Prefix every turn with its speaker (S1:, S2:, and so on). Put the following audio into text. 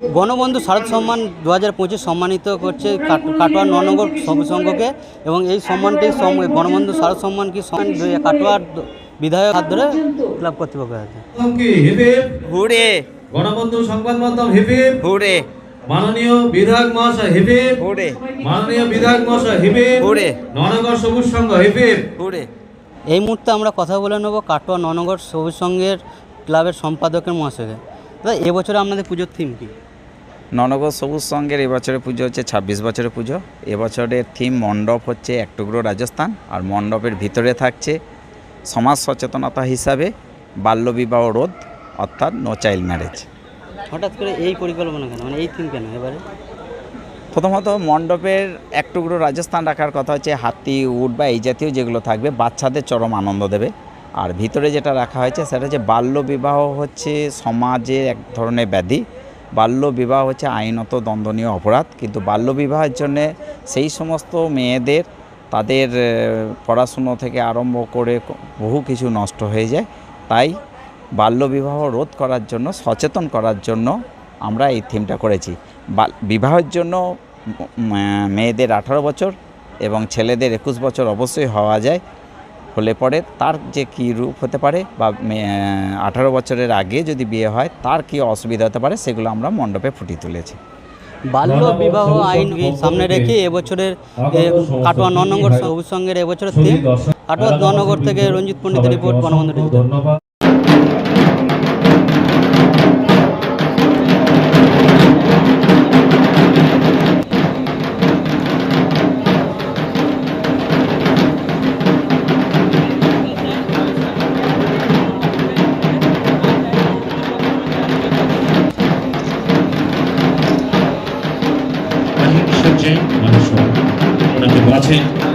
S1: গণবন্ধু শারদ সম্মান দু হাজার পঁচিশ সম্মানিত করছে কাট- কাটোয়ার ননগর সংঘকে এবং এই সম্মানটি সম- গণবন্ধু শারদ সম্মান কি সম্মান কাটোয়ার বিধায়ক হাত ধরে ক্লাব কর্তৃপক্ষ আছে
S2: হুড়ে।
S3: গণবন্ধু সংবাদ মাধ্যম হিবিব
S2: হুড়ে।
S3: মাননীয় বিধায়ক মহাশয় হিবিব
S2: হুড়ে।
S3: মাননীয় বিধায়ক মহাশয় হিবিব
S2: হুড়ে।
S3: ননগর সবুজ সংঘ হিবিব
S2: হুড়ে।
S1: এই মুহূর্তে আমরা কথা বলে নেব কাটোয়া ননগর সবুজ সংঘের ক্লাবের সম্পাদকের মহাশয়কে। দাদা এবছরে আপনাদের পুজোর থিম কি?
S2: ননগর সবুজ সঙ্গের এবছরের পুজো হচ্ছে ছাব্বিশ বছরের পুজো। এবছরের থিম মণ্ডপ হচ্ছে এক টুকরো রাজস্থান আর মণ্ডপের ভিতরে থাকছে সমাজ সচেতনতা হিসাবে বাল্যবিবাহ রোধ অর্থাৎ নো চাইল্ড ম্যারেজ
S1: হঠাৎ করে এই পরিকল্পনা কেন? মানে এই থিম কেন এবারে?
S2: প্রথমত মণ্ডপের এক টুকরো রাজস্থান রাখার কথা হচ্ছে হাতি উট বা এই জাতীয় যেগুলো থাকবে বাচ্চাদের চরম আনন্দ দেবে। আর ভিতরে যেটা রাখা হয়েছে সেটা হচ্ছে বাল্যবিবাহ হচ্ছে সমাজের এক ধরনের ব্যাধি বাল্য বিবাহ হচ্ছে আইনত দণ্ডনীয় অপরাধ, কিন্তু বাল্য বিবাহের জন্যে সেই সমস্ত মেয়েদের তাদের পড়াশুনো থেকে আরম্ভ করে বহু কিছু নষ্ট হয়ে যায়। তাই বাল্যবিবাহ রোধ করার জন্য, সচেতন করার জন্য আমরা এই থিমটা করেছি। বিবাহের জন্য মেয়েদের আঠারো বছর এবং ছেলেদের একুশ বছর অবশ্যই হওয়া যায়। হলে পরে তার যে কি রূপ হতে পারে বা আঠারো বছরের আগে যদি বিয়ে হয় তার কি অসুবিধা হতে পারে সেগুলো আমরা মণ্ডপে ফুটিয়ে তুলেছি।
S1: বাল্য বিবাহ আইন সামনে রেখে এবছরের কাটোয়া ননগর সবুজ সঙ্গের এবছরের থিম কাটোয়া ননগর থেকে রঞ্জিত পণ্ডিতের রিপোর্ট গণবন্ধু
S4: মানুষ বাছেন